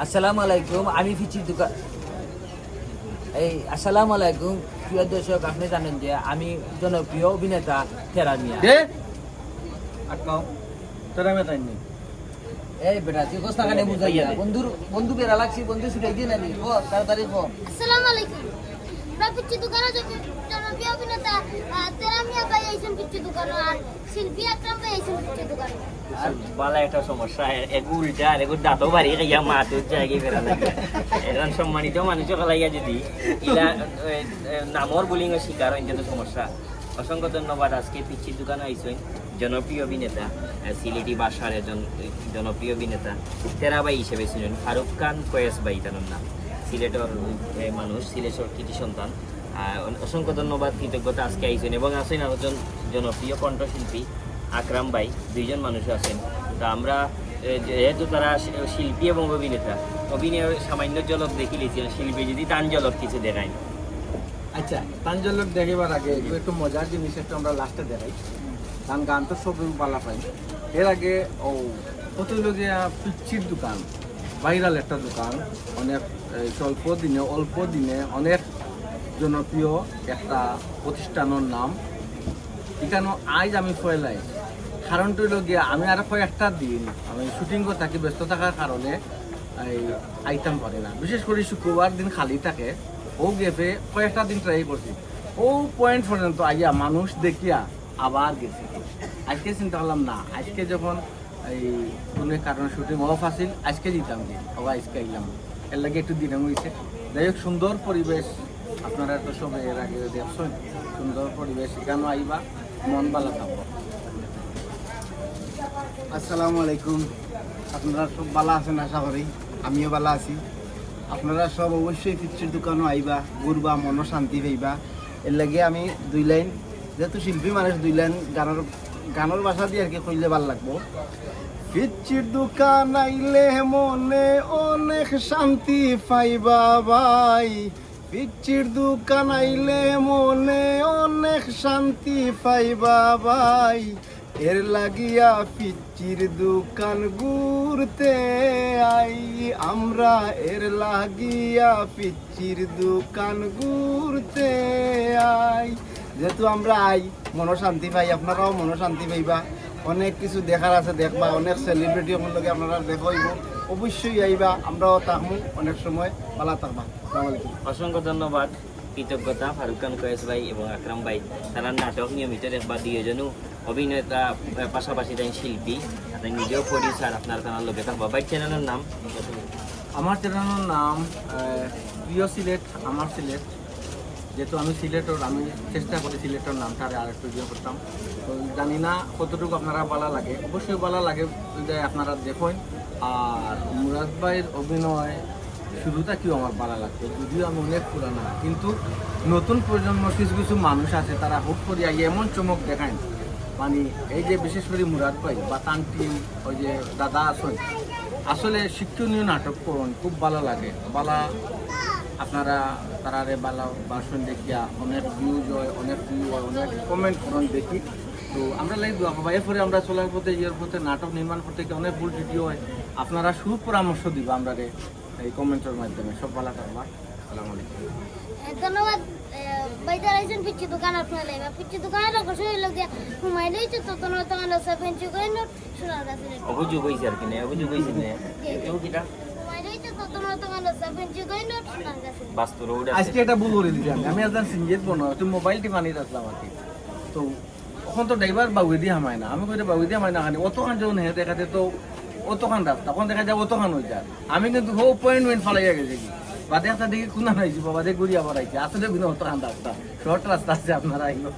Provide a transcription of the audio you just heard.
আসসালামু আলাইকুম আমি ফিচি দোকান এই আসসালামু আলাইকুম প্রিয় দর্শক আপনি জানেন যে আমি জনপ্রিয় অভিনেতা তেরামিয়া এই বেটা তুই কোস্তা কানে বুঝাই না বন্ধুর বন্ধু বেড়া লাগছি বন্ধু ছুটাই দিয়ে নানি ও তাড়াতাড়ি কম আসসালামু আলাইকুম। আর শিল্পী সমস্যা খালাইয়া যদি নামর বুলিং শিকার সমস্যা। অসংখ্য ধন্যবাদ, আজকে পিচ্ছির দোকানে আইসেন জনপ্রিয় অভিনেতা সিলেটি বাসার একজন জনপ্রিয় অভিনেতা তেরাবাই হিসেবে ছিলেন, ফারুক খান কয়েস বাই তার নাম। সিলেটর মানুষ, সিলেটর কৃতি সন্তান। অসংখ্য ধন্যবাদ, কৃতজ্ঞতা আজকে আইসেন এবং আছেন আরেকজন জনপ্রিয় কণ্ঠশিল্পী আকরাম ভাই, দুইজন মানুষ আছেন। তা আমরা যেহেতু তারা শিল্পী এবং অভিনেতা, অভিনয় সামান্য ঝলক দেখিলেছেন শিল্পী যদি টান ঝলক কিছু দেখায়। আচ্ছা তাঞ্জলক দেখিবার আগে একটু মজার জিনিস একটু আমরা লাস্টে দেখাই। গান গান তো সব পালা পাই এর আগে, ও, কত লগিয়া পিচ্ছির দোকান। ভাইরাল একটা দোকান। অনেক স্বল্প দিনে, অল্প দিনে অনেক জনপ্রিয় একটা প্রতিষ্ঠানের নাম। এখানে আজ আমি ফয়লাই কারণটা গিয়া আমি আর কয়েকটা দিন আমি শুটিং করে থাকি, ব্যস্ত থাকার কারণে এই আইতাম পারি না। বিশেষ করে শুক্রবার দিন খালি থাকে, ও গেপে কয়েকটা দিন ট্রাই করছি। ও পয়েন্ট পর্যন্ত আইয়া মানুষ দেখিয়া আবার গেছি। আজকে চিন্তা করলাম, না, আজকে যখন এই কোনো কারণে শুটিং অফ আছিল, আজকে দিতাম দিন ও আজকে আইলাম। এর লাগে একটু দিন হয়েছে যাই হোক, সুন্দর পরিবেশ, আপনারা তো সবাই এর আগে দেখছেন, সুন্দর পরিবেশ, এখানেও আইবা, মন ভালো থাকব আসসালামু আলাইকুম। আপনারা সব ভালো আছেন, আশা করি। আমিও ভালো আছি। আপনারা সব অবশ্যই পিচ্ছির দোকানও আইবা, ঘুরবা, মনও শান্তি পাইবা। এর লাগে আমি দুই লাইন, যেহেতু শিল্পী মানুষ, দুই লাইন গানের গানের ভাষা দিয়ে আর কি কইলে ভালো লাগবো। পিচ্ছির দোকান আইলে মনে অনেক শান্তি পাইবা ভাই। পিচ্ছির দোকান আইলে মনে অনেক শান্তি পাইবা ভাই। এর লাগিয়া পিচ্চির দোকান ঘুরতে আই। আমরা এর লাগিয়া পিচ্চির দোকান ঘুরতে আই। যেহেতু আমরা আই মনশান্তি পাই আপনারাও মনশান্তি পাইবা। অনেক কিছু দেখার আছে দেখবা। অনেক সেলিব্রিটি লগে আপনারা দেখাইব অবশ্যই আইবা আমরাও থাকব অনেক সময় ভালো থাকবা। অসংখ্য ধন্যবাদ। কৃতজ্ঞতা ফারুক খান কয়েস ভাই এবং আকরাম ভাই। তারা নাটক নিয়মিত দেখবা দুইজনও অভিনেতা পাশাপাশি তাই শিল্পী। তাই নিজেও প্রডিউসার আপনার তার লোকে থাকবা। ভাই চ্যানেলের নাম? আমার চ্যানেলের নাম প্রিয় সিলেট আমার সিলেট। যেহেতু আমি সিলেটর, আমি চেষ্টা করি সিলেটের নামটা আর একটু ইয়ে করতাম। তো জানি না কতটুকু আপনারা ভালো লাগে। অবশ্যই ভালো লাগে যে আপনারা দেখুন। আর মুরাদ ভাইয়ের অভিনয় শুরুটা কেউ আমার ভালো লাগতো যদিও আমি অনেক পুরানা। কিন্তু নতুন প্রজন্ম কিছু কিছু মানুষ আছে, তারা হুট করিয়া এমন চমক দেখায়। মানে এই যে বিশেষ করে মুরাদ ভাই বা তান টিম ওই যে দাদা আছেন আসলে শিক্ষণীয় নাটক করুন, খুব ভালো লাগে। বালা আপনারা তারারে বালা বাসন দেখিয়া অনেক ভিউজ হয় অনেক ভিউ হয় অনেক কমেন্ট করুন দেখি। তো আমরা লাইক বা এরপরে আমরা চলার পথে ইয়ের পথে নাটক নির্মাণ করতে গিয়ে অনেক ভুল ভিডিও হয়। আপনারা সুপরামর্শ দিব আমরা রে এই কমেন্টের মাধ্যমে। সব ভালো থাকবা। আসসালামু আলাইকুম। ধন্যবাদ। বাইদার আইছেন পিচ্ছি দোকান আপনার লাইবা পিচ্ছি ঘুমাইলে হইছে তো তোর নোট কাছে অভিযোগ হয়েছে আর কি না অভিযোগ হয়েছে না। এও কিটা আজকে এটা ভুল করে দিছি আমি। একজন সিঙ্গেট বনো তুই মোবাইলটি বানিয়ে রাখলাম আর কি তো তখন তো ড্রাইভার বাবুই দিয়ে হামায় না। আমি কইতে বাবুই দিয়ে হামায় না খানি অতখান যখন হে দেখাতে তো অতখান রাস্তা তখন দেখা যায় অতখান হয়ে যায়। আমি কিন্তু হো পয়েন্টমেন্ট ফালাইয়া গেছি কি বাদে একটা দিকে কোনা হয়েছি বাবা ঘুরিয়ে আবার আইছি। আসলে কিন্তু অতখান রাস্তা শর্ট রাস্তা আছে আপনারা আইলো